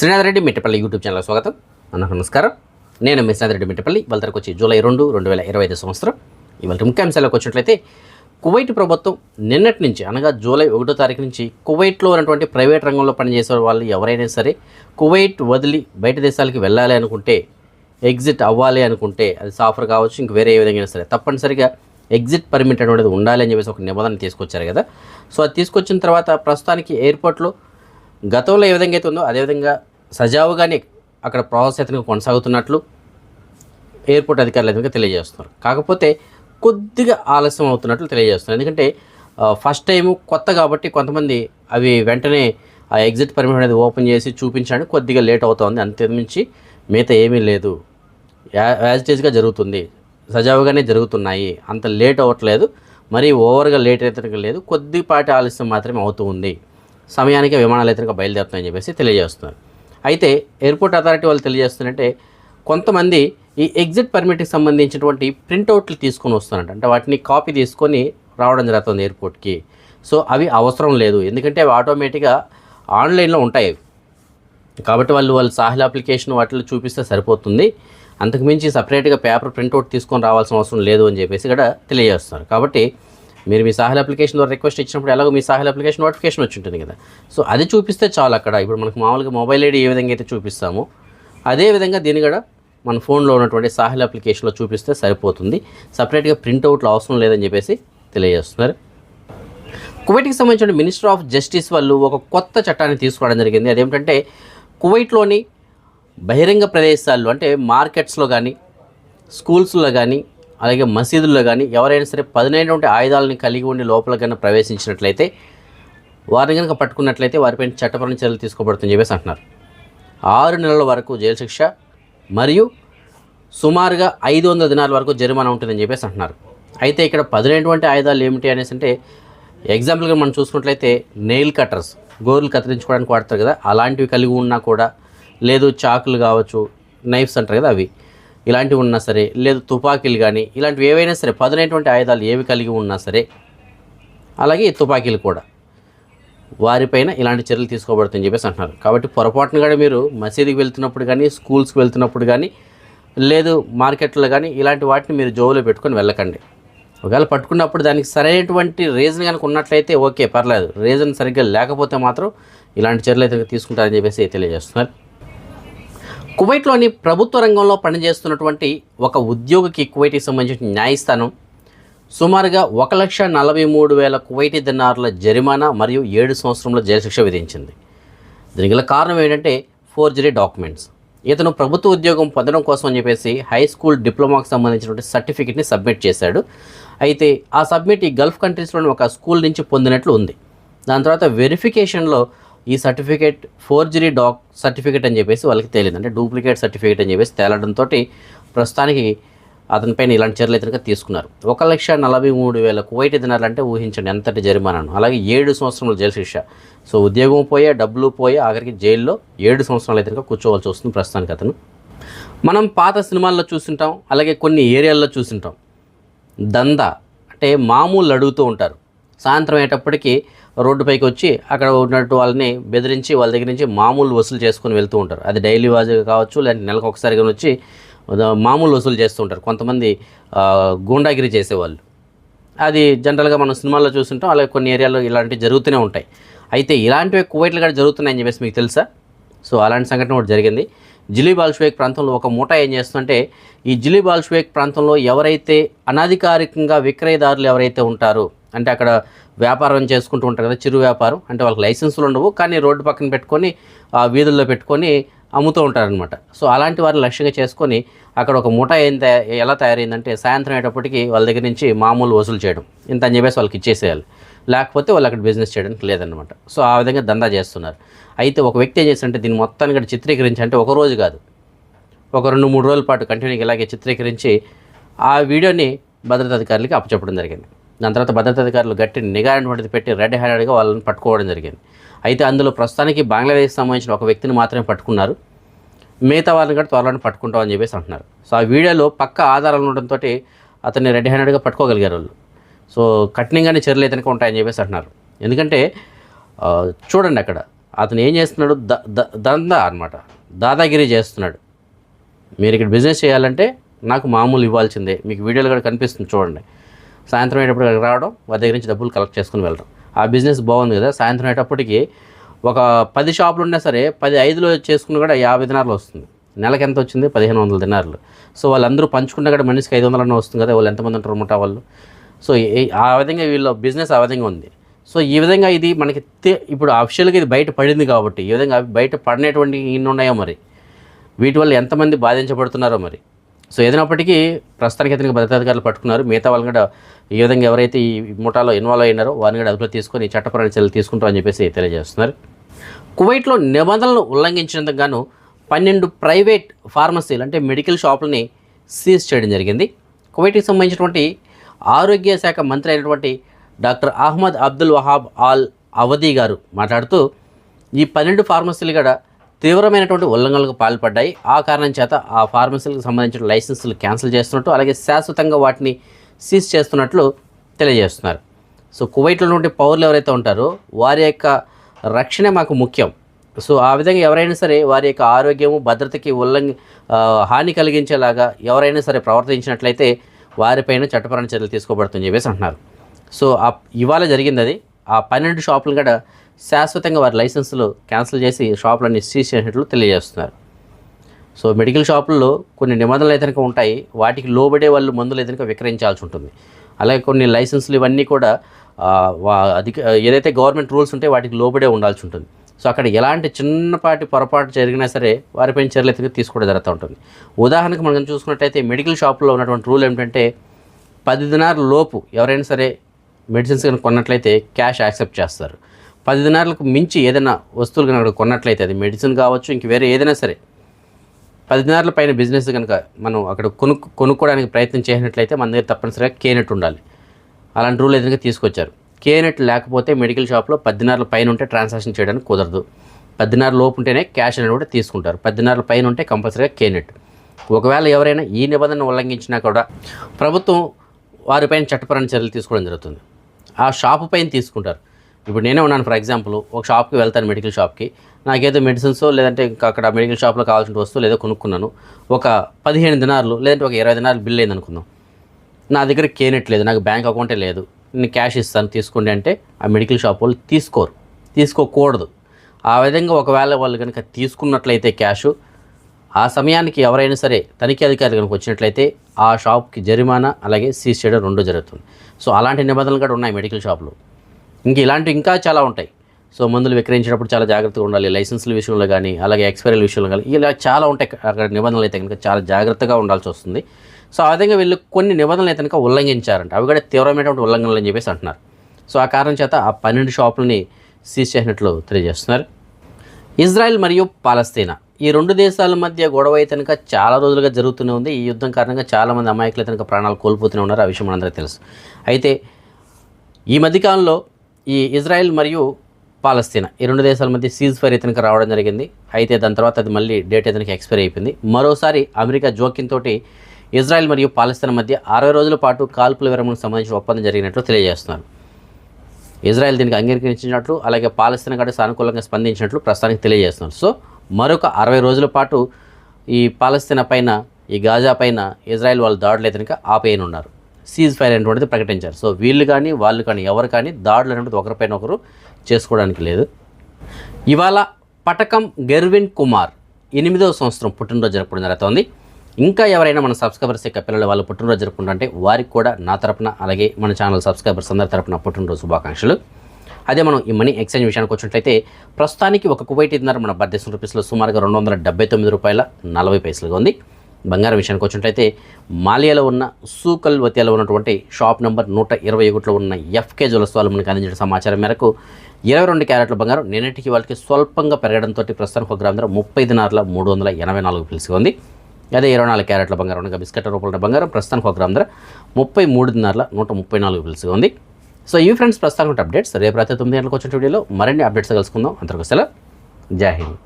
Srinath Reddy Mittapalli YouTube channel స్వాగతం. అన్న నమస్కారం. నేను మీ శ్రీనాథ్ రెడ్డి మిట్టపల్లి. వాళ్ళకి వచ్చి జూలై రెండు రెండు వేల ఇరవై ఐదు సంవత్సరం. ఇవాళ ముఖ్యాంశాలకు వచ్చినట్లయితే కువైట్ ప్రభుత్వం నిన్నటి నుంచి అనగా జూలై ఒకటో తారీఖు నుంచి కువైట్లో ఉన్నటువంటి ప్రైవేట్ రంగంలో పనిచేసే వాళ్ళు ఎవరైనా సరే కువైట్ వదిలి బయట దేశాలకు వెళ్ళాలి అనుకుంటే ఎగ్జిట్ అవ్వాలి అనుకుంటే అది సాఫర్ కావచ్చు ఇంక వేరే ఏ విధంగా అయినా సరే తప్పనిసరిగా ఎగ్జిట్ పర్మిట్ అనేది ఉండాలి అని చెప్పేసి ఒక నిబంధన తీసుకొచ్చారు కదా. సో అది తీసుకొచ్చిన తర్వాత ప్రస్తుతానికి ఎయిర్పోర్ట్లో గతంలో ఏ విధంగా అయితే ఉందో అదేవిధంగా సజావుగానే అక్కడ ప్రాసెస్ అయితే కొనసాగుతున్నట్లు ఎయిర్పోర్ట్ అధికారులు అయితే తెలియజేస్తున్నారు. కాకపోతే కొద్దిగా ఆలస్యం అవుతున్నట్లు తెలియజేస్తున్నారు. ఎందుకంటే ఫస్ట్ టైం కొత్త కాబట్టి కొంతమంది అవి వెంటనే ఆ ఎగ్జిట్ పర్మిట్ అనేది ఓపెన్ చేసి చూపించడానికి కొద్దిగా లేట్ అవుతుంది. అంతేమించి మిగతా ఏమీ లేదు. యా- యాజ్ టేజ్గా జరుగుతుంది. సజావుగానే జరుగుతున్నాయి. అంత లేట్ అవ్వట్లేదు. మరీ ఓవర్గా లేట్ అయితే లేదు. కొద్దిపాటి ఆలస్యం మాత్రమే అవుతూ ఉంది. సమయానికి విమానాలు అయితే బయలుదేరుతాయని చెప్పేసి తెలియజేస్తున్నారు. అయితే ఎయిర్పోర్ట్ అథారిటీ వాళ్ళు తెలియజేస్తున్నారంటే కొంతమంది ఈ ఎగ్జిట్ పర్మిట్కి సంబంధించినటువంటి ప్రింట్అవుట్లు తీసుకొని వస్తున్నారంట. అంటే వాటిని కాపీ తీసుకొని రావడం జరుగుతుంది ఎయిర్పోర్ట్కి. సో అవి అవసరం లేదు. ఎందుకంటే అవి ఆటోమేటిక్గా ఆన్లైన్లో ఉంటాయి కాబట్టి వాళ్ళు వాళ్ళు సాహిల్ అప్లికేషన్ వాటిలో చూపిస్తే సరిపోతుంది. అంతకుమించి సపరేట్గా పేపర్ ప్రింట్అవుట్ తీసుకొని రావాల్సిన అవసరం లేదు అని చెప్పేసి ఇక్కడ తెలియజేస్తున్నారు. కాబట్టి మీరు మీ సాహిల్ అప్లికేషన్ ద్వారా రిక్వెస్ట్ ఇచ్చినప్పుడు ఎలాగో మీ సాహిల్ అప్లికేషన్ నోటిఫికేషన్ వచ్చి ఉంటుంది కదా. సో అది చూపిస్తే చాలు అక్కడ. ఇప్పుడు మనకు మామూలుగా మొబైల్ ఐడి ఏ విధంగా అయితే చూపిస్తామో అదే విధంగా దీన్ని కూడా మన ఫోన్లో ఉన్నటువంటి సాహిల్ అప్లికేషన్లో చూపిస్తే సరిపోతుంది. సపరేట్గా ప్రింట్అవుట్లు అవసరం లేదని చెప్పేసి తెలియజేస్తున్నారు. కువైట్కి సంబంధించిన మినిస్టర్ ఆఫ్ జస్టిస్ వాళ్ళు ఒక కొత్త చట్టాన్ని తీసుకోవడం జరిగింది. అదేమిటంటే కువైట్లోని బహిరంగ ప్రదేశాల్లో అంటే మార్కెట్స్లో కానీ స్కూల్స్లో కానీ అలాగే మసీదుల్లో కానీ ఎవరైనా సరే పదునైనటువంటి ఆయుధాలని కలిగి ఉండి లోపల కన్నా ప్రవేశించినట్లయితే వారిని కనుక పట్టుకున్నట్లయితే వారిపైన చట్టపరమైన చర్యలు తీసుకోబడుతుందని చెప్పేసి అంటున్నారు. ఆరు నెలల వరకు జైలు శిక్ష మరియు సుమారుగా ఐదు వందల దినాల వరకు జరిమానా ఉంటుందని చెప్పేసి అంటున్నారు. అయితే ఇక్కడ పదునైనటువంటి ఆయుధాలు ఏమిటి అనేసి అంటే ఎగ్జాంపుల్గా మనం చూసుకున్నట్లయితే నెయిల్ కట్టర్స్ గోర్లు కత్తిరించుకోవడానికి వాడతారు కదా అలాంటివి కలిగి ఉన్నా కూడా లేదు చాకులు కావచ్చు నైఫ్స్ అంటారు కదా అవి. ఇలాంటివి ఉన్నా సరే లేదు తుపాకీలు కానీ ఇలాంటివి ఏవైనా సరే పదునైనటువంటి ఆయుధాలు ఏవి కలిగి ఉన్నా సరే అలాగే తుపాకీలు కూడా వారిపైన ఇలాంటి చర్యలు తీసుకోబడుతుందని చెప్పేసి అంటున్నారు. కాబట్టి పొరపాటున కూడా మీరు మసీదుకి వెళ్తున్నప్పుడు కానీ స్కూల్స్కి వెళ్తున్నప్పుడు కానీ లేదు మార్కెట్లో కానీ ఇలాంటి వాటిని మీరు జోబులో పెట్టుకొని వెళ్ళకండి. ఒకవేళ పట్టుకున్నప్పుడు దానికి సరైనటువంటి రీజన్ కనుక ఉన్నట్లయితే ఓకే పర్లేదు. రీజన్ సరిగ్గా లేకపోతే మాత్రం ఇలాంటి చర్యలు అయితే తీసుకుంటారని చెప్పేసి తెలియజేస్తున్నారు. కువైట్లోని ప్రభుత్వ రంగంలో పనిచేస్తున్నటువంటి ఒక ఉద్యోగికి కువైట్కి సంబంధించిన న్యాయస్థానం సుమారుగా ఒక లక్ష నలభై మూడు వేల కువైటీ దినారుల జరిమానా మరియు ఏడు సంవత్సరంలో జైలు శిక్ష విధించింది. దీనికి గల కారణం ఏంటంటే ఫోర్జరీ డాక్యుమెంట్స్. ఇతను ప్రభుత్వ ఉద్యోగం పొందడం కోసం అని చెప్పేసి హై స్కూల్ డిప్లొమాకు సంబంధించినటువంటి సర్టిఫికెట్ని సబ్మిట్ చేశాడు. అయితే ఆ సబ్మిట్ ఈ గల్ఫ్ కంట్రీస్లోని ఒక స్కూల్ నుంచి పొందినట్లు ఉంది. దాని తర్వాత వెరిఫికేషన్లో ఈ సర్టిఫికేట్ ఫోర్జరీ డాక్ సర్టిఫికేట్ అని చెప్పేసి వాళ్ళకి తేలింది. అంటే డూప్లికేట్ సర్టిఫికేట్ అని చెప్పేసి తేలడంతో ప్రస్తుతానికి అతనిపైన ఇలాంటి చర్యలు అయితే తీసుకున్నారు. ఒక లక్ష నలభై మూడు వేల కువైట్ తినాలంటే ఊహించండి ఎంతటి జరిమానాను. అలాగే ఏడు సంవత్సరంలో జైలు శిక్ష. సో ఉద్యోగం పోయే డబ్బులు పోయే ఆఖరికి జైల్లో ఏడు సంవత్సరాలు అయితే కూర్చోవాల్సి వస్తుంది ప్రస్తుతానికి అతను. మనం పాత సినిమాల్లో చూసింటాం అలాగే కొన్ని ఏరియాల్లో చూసింటాం దందా అంటే మామూలు అడుగుతూ ఉంటారు. సాయంత్రం అయ్యేటప్పటికి రోడ్డుపైకి వచ్చి అక్కడ ఉన్నట్టు వాళ్ళని బెదిరించి వాళ్ళ దగ్గర నుంచి మామూలు వసూలు చేసుకొని వెళ్తూ ఉంటారు. అది డైలీ వాజ్ కావచ్చు లేదంటే నెలకు ఒకసారి కానీ వచ్చి మామూలు వసూలు చేస్తూ ఉంటారు. కొంతమంది గూండాగిరి చేసేవాళ్ళు. అది జనరల్గా మనం సినిమాల్లో చూస్తుంటాం అలాగే కొన్ని ఏరియాలో ఇలాంటివి జరుగుతూనే ఉంటాయి. అయితే ఇలాంటివి కువైట్లు కూడా జరుగుతున్నాయని చెప్పేసి మీకు తెలుసా? సో అలాంటి సంఘటన కూడా జరిగింది. జిలీ బాల్షువేక్ ప్రాంతంలో ఒక మూట ఏం చేస్తుందంటే ఈ జిలీ బాల్షువేక్ ప్రాంతంలో ఎవరైతే అనధికారికంగా విక్రయదారులు ఎవరైతే ఉంటారో అంటే అక్కడ వ్యాపారం చేసుకుంటూ ఉంటారు కదా చిరు వ్యాపారం అంటే వాళ్ళకి లైసెన్సులు ఉండవు కానీ రోడ్డు పక్కన పెట్టుకొని ఆ వీధుల్లో పెట్టుకొని అమ్ముతూ ఉంటారనమాట సో అలాంటి వారిని లక్ష్యంగా చేసుకొని అక్కడ ఒక మూట ఏం ఎలా తయారైందంటే సాయంత్రం అయ్యేటప్పటికి వాళ్ళ దగ్గర నుంచి మామూలు వసూలు చేయడం. ఇంత అని చెప్పేసి వాళ్ళకి ఇచ్చేసేయాలి. లేకపోతే వాళ్ళు అక్కడ బిజినెస్ చేయడానికి లేదనమాట సో ఆ విధంగా దందా చేస్తున్నారు. అయితే ఒక వ్యక్తి ఏం చేస్తుంటే దీన్ని మొత్తాన్ని కూడా చిత్రీకరించి అంటే ఒక రోజు కాదు. ఒక రెండు మూడు రోజుల పాటు కంటిన్యూగా ఇలాగే చిత్రీకరించి ఆ వీడియోని భద్రతా అధికారులకి అప్పచెప్పడం జరిగింది. దాని తర్వాత భద్రతా అధికారులు గట్టి నిఘా అనేటువంటిది పెట్టి రెడ్ హ్యాండెడ్గా వాళ్ళని పట్టుకోవడం జరిగింది. అయితే అందులో ప్రస్తుతానికి బంగ్లాదేశ్ సంబంధించిన ఒక వ్యక్తిని మాత్రమే పట్టుకున్నారు. మిగతా వాళ్ళని కూడా త్వరలోనే పట్టుకుంటామని చెప్పేసి అంటున్నారు. సో ఆ వీడియోలో పక్క ఆధారాలు ఉండడంతో అతన్ని రెడ్ హ్యాండెడ్గా పట్టుకోగలిగారు వాళ్ళు. సో కఠినంగానే చర్యలు అయితే ఉంటాయని చెప్పేసి అంటున్నారు. ఎందుకంటే చూడండి అక్కడ అతను ఏం చేస్తున్నాడు? ద దంద దందా అనమాట దాదాగిరి చేస్తున్నాడు. మీరు ఇక్కడ బిజినెస్ చేయాలంటే నాకు మామూలు ఇవ్వాల్సిందే. మీకు వీడియోలు కూడా కనిపిస్తుంది చూడండి. సాయంత్రం అయ్యేటప్పుడు రావడం వారి దగ్గర నుంచి డబ్బులు కలెక్ట్ చేసుకుని వెళ్ళడం. ఆ బిజినెస్ బాగుంది కదా? సాయంత్రం అయ్యేటప్పటికి ఒక పది షాపులు ఉన్నా సరే పది ఐదులో చేసుకుని కూడా యాభై దినార్లు వస్తుంది. నెలకి ఎంత వచ్చింది? పదిహేను వందల దినారులు. సో వాళ్ళందరూ పంచుకున్నా కూడా మనిషికి ఐదు వందలన్నా వస్తుంది కదా? వాళ్ళు ఎంతమంది ఉంటారు అనమాట వాళ్ళు? సో ఆ విధంగా వీళ్ళ బిజినెస్ ఆ విధంగా ఉంది. సో ఈ విధంగా ఇది మనకి తె- ఇప్పుడు అఫిషియల్గా ఇది బయట పడింది కాబట్టి ఈ విధంగా బయట పడినటువంటి ఇన్ని ఉన్నాయో మరి వీటి వల్ల ఎంతమంది బాధించబడుతున్నారో మరి. సో ఏదైనప్పటికీ ప్రస్తుతానికి అతనికి భద్రతాధికారులు పట్టుకున్నారు. మిగతా వాళ్ళు కూడా ఈ విధంగా ఎవరైతే ఈ ముఠాలో ఇన్వాల్వ్ అయినారో వారిని కూడా అదుపులో తీసుకొని చట్టపరమైన చర్యలు తీసుకుంటామని చెప్పేసి తెలియజేస్తున్నారు. కువైట్లో నిబంధనలను ఉల్లంఘించినందుకు గాను పన్నెండు ప్రైవేట్ ఫార్మసీలు అంటే మెడికల్ షాపులని సీజ్ చేయడం జరిగింది. కువైట్కి సంబంధించినటువంటి ఆరోగ్య శాఖ మంత్రి అయినటువంటి doctor Ahmed Abdul Wahab Al Awadhi గారు మాట్లాడుతూ ఈ పన్నెండు ఫార్మసీలు కూడా తీవ్రమైనటువంటి ఉల్లంఘనలకు పాల్పడ్డాయి. ఆ కారణం చేత ఆ ఫార్మసీలకు సంబంధించిన లైసెన్సులు క్యాన్సిల్ చేస్తున్నట్టు అలాగే శాశ్వతంగా వాటిని సీజ్ చేస్తున్నట్లు తెలియజేస్తున్నారు. సో కువైట్లో ఉన్నటువంటి పౌరులు ఎవరైతే ఉంటారో వారి యొక్క రక్షణే మాకు ముఖ్యం. సో ఆ విధంగా ఎవరైనా సరే వారి యొక్క ఆరోగ్యము భద్రతకి ఉల్లంఘ హాని కలిగించేలాగా ఎవరైనా సరే ప్రవర్తించినట్లయితే వారిపైన చట్టపరమైన చర్యలు తీసుకోబడుతుందని చెప్పేసి అంటున్నారు. సో ఆ ఇవాళ జరిగింది అది ఆ పన్నెండు షాపులు కూడా శాశ్వతంగా వారి లైసెన్సులు క్యాన్సిల్ చేసి షాపులన్నీ సీజ్ చేసినట్లు తెలియజేస్తున్నారు. సో మెడికల్ షాపుల్లో కొన్ని నిబంధనలు అయితే ఉంటాయి. వాటికి లోబడే వాళ్ళు మందులు అయితే విక్రయించాల్సి ఉంటుంది. అలాగే కొన్ని లైసెన్సులు ఇవన్నీ కూడా వా- అధిక ఏదైతే గవర్నమెంట్ రూల్స్ ఉంటే వాటికి లోబడే ఉండాల్సి ఉంటుంది. సో అక్కడ ఎలాంటి చిన్నపాటి పొరపాటు జరిగినా సరే వారిపైన చర్యలు అయితే తీసుకోవడం జరుగుతూ ఉంటుంది. ఉదాహరణకు మనం చూసుకున్నట్టయితే మెడికల్ షాపులో ఉన్నటువంటి రూల్ ఏమిటంటే పది దినాల లోపు ఎవరైనా సరే మెడిసిన్స్ కనుక కొన్నట్లయితే క్యాష్ యాక్సెప్ట్ చేస్తారు. పది దినాలకు మించి ఏదైనా వస్తువులు కనుక అక్కడ కొన్నట్లయితే అది మెడిసిన్ కావచ్చు ఇంక వేరే ఏదైనా సరే పది దినాల పైన బిజినెస్ కనుక మనం అక్కడ కొనుక్కు కొనుక్కోవడానికి ప్రయత్నం చేసినట్లయితే మన దగ్గర తప్పనిసరిగా కేనట్టు ఉండాలి. అలాంటి రూల్ ఏదైనా తీసుకొచ్చారు. కేనెట్ లేకపోతే మెడికల్ షాప్లో పద్దెనారుల పైన ఉంటే ట్రాన్సాక్షన్ చేయడానికి కుదరదు. పద్దెనారు లోపు ఉంటేనే క్యాష్ అనేది కూడా తీసుకుంటారు. పద్దెనారుల పైన ఉంటే కంపల్సరీగా కేనెట్ ఒకవేళ ఎవరైనా ఈ నిబంధన ఉల్లంఘించినా కూడా ప్రభుత్వం వారిపైన చట్టపరమైన చర్యలు తీసుకోవడం జరుగుతుంది. ఆ షాపు పైన తీసుకుంటారు. ఇప్పుడు నేనే ఉన్నాను ఫర్ ఎగ్జాంపుల్ ఒక షాప్కి వెళ్తాను మెడికల్ షాప్కి నాకేదో మెడిసిన్స్ లేదంటే ఇంకా అక్కడ మెడికల్ షాప్లో కావాల్సిన వస్తువులు ఏదో కొనుక్కున్నాను. ఒక పదిహేను దినార్లు లేదంటే ఒక ఇరవై దినాలు బిల్ అయింది అనుకుందాం నా దగ్గర కేనెట్ లేదు నాకు బ్యాంక్ అకౌంటే లేదు. నేను క్యాష్ ఇస్తాను తీసుకోండి అంటే ఆ మెడికల్ షాప్ వాళ్ళు తీసుకోరు. తీసుకోకూడదు. ఆ విధంగా ఒకవేళ వాళ్ళు కనుక తీసుకున్నట్లయితే క్యాష్ ఆ సమయానికి ఎవరైనా సరే తనిఖీ అధికారులు కనుక వచ్చినట్లయితే ఆ షాప్కి జరిమానా అలాగే సీజ్ చేయడం రెండు జరుగుతుంది. సో అలాంటి నిబంధనలు కూడా ఉన్నాయి మెడికల్ షాప్లో. ఇంక ఇలాంటివి ఇంకా చాలా ఉంటాయి. సో మందులు విక్రయించేటప్పుడు చాలా జాగ్రత్తగా ఉండాలి. లైసెన్సుల విషయంలో కానీ అలాగే ఎక్స్పైరీల విషయంలో కానీ ఇలా చాలా ఉంటాయి. అక్కడ నిబంధనలు అయితే కనుక చాలా జాగ్రత్తగా ఉండాల్సి వస్తుంది. సో ఆ విధంగా వీళ్ళు కొన్ని నిబంధనలు అయితే కనుక ఉల్లంఘించారంట. అవి కూడా తీవ్రమైనటువంటి ఉల్లంఘనలు అని చెప్పేసి అంటున్నారు. సో ఆ కారణం చేత ఆ పన్నెండు షాపులని సీజ్ చేసినట్లు తెలియజేస్తున్నారు. ఇజ్రాయెల్ మరియు పాలస్తీనా. ఈ రెండు దేశాల మధ్య గొడవ అయితే కనుక చాలా రోజులుగా జరుగుతూనే ఉంది. ఈ యుద్ధం కారణంగా చాలామంది అమాయకులు అయితే కనుక ప్రాణాలు కోల్పోతూనే ఉన్నారు. ఆ విషయం మనందరికీ తెలుసు. అయితే ఈ మధ్యకాలంలో ఈ ఇజ్రాయెల్ మరియు పాలస్తీనా ఈ రెండు దేశాల మధ్య సీజ్ ఫైర్ ఇతనికి రావడం జరిగింది. అయితే దాని తర్వాత అది మళ్ళీ డేట్ ఇతనికి ఎక్స్పైర్ అయిపోయింది. మరోసారి అమెరికా జోక్యంతో ఇజ్రాయెల్ మరియు పాలస్తీన్ మధ్య అరవై రోజుల పాటు కాల్పుల విరమణకు సంబంధించిన ఒప్పందం జరిగినట్లు తెలియజేస్తున్నారు. ఇజ్రాయెల్ దీనికి అంగీకరించినట్లు అలాగే పాలస్తీన్ కూడా సానుకూలంగా స్పందించినట్లు ప్రస్తుతానికి తెలియజేస్తున్నారు. సో మరొక అరవై రోజుల పాటు ఈ పాలస్తీనా పైన ఈ గాజా పైన ఇజ్రాయెల్ వాళ్ళు దాడులు అయితే కనుక ఆపేయనున్నారు. సీజ్ ఫైర్ అనేటువంటిది ప్రకటించారు. సో వీళ్ళు కానీ వాళ్ళు కానీ ఎవరు కానీ దాడులు అనేటువంటిది ఒకరిపైన ఒకరు చేసుకోవడానికి లేదు. ఇవాళ పటకం గెర్విన్ కుమార్ ఎనిమిదవ సంవత్సరం పుట్టినరోజు జరుపుకోవడం జరుగుతోంది ఇంకా ఎవరైనా మన సబ్స్క్రైబర్స్ యొక్క పిల్లలు వాళ్ళు పుట్టినరోజు జరుపుకుంటుంటే వారికి కూడా నా తరపున అలాగే మన ఛానల్ సబ్స్క్రైబర్స్ అందరి తరపున పుట్టినరోజు శుభాకాంక్షలు. అదే మనం ఈ మనీ ఎక్స్చేంజ్ విషయానికి వచ్చినట్లయితే ప్రస్తుతానికి ఒక కువైట్ ఇన్నర మన భారతదేశం రూపీస్లో సుమారుగా రెండు వందల డెబ్బై తొమ్మిది రూపాయల నలభై పైసలుగా ఉంది. బంగారం విషయానికి వచ్చినట్లయితే మాలియాలో ఉన్న సూకల్ వతియాలో ఉన్నటువంటి షాప్ నెంబర్ నూట ఇరవై ఒకటిలో ఉన్న ఎఫ్కే జ్యువెల్స్ వాళ్ళు మనకు అందించిన సమాచారం మేరకు ఇరవై రెండు క్యారెట్ల బంగారం నిన్నటికి వాళ్ళకి స్వల్పంగా పెరగడంతో ప్రస్తుతానికి ఒక గ్రామ ధర ముప్పై నార్ల మూడు వందల ఎనభై నాలుగు పిలిసి ఉంది. అదే ఇరవై నాలుగు క్యారెట్ల బంగారం అనగా బిస్కెట్ రూపంలో బంగారం ప్రస్తుతానికి ఒక గ్రామ ధర ముప్పై మూడున్నరల నూట ముప్పై నాలుగు పిలుసుగా ఉంది. సో ఈ ఫ్రెండ్స్ ప్రస్తుతానికి అప్డేట్స్ రేపు రాత్రి తొమ్మిది గంటలకు వచ్చిన వీడియోలో మరిన్ని అప్డేట్స్ కలుసుకుందాం. అంతవరకు సెలవు. జై హింద్.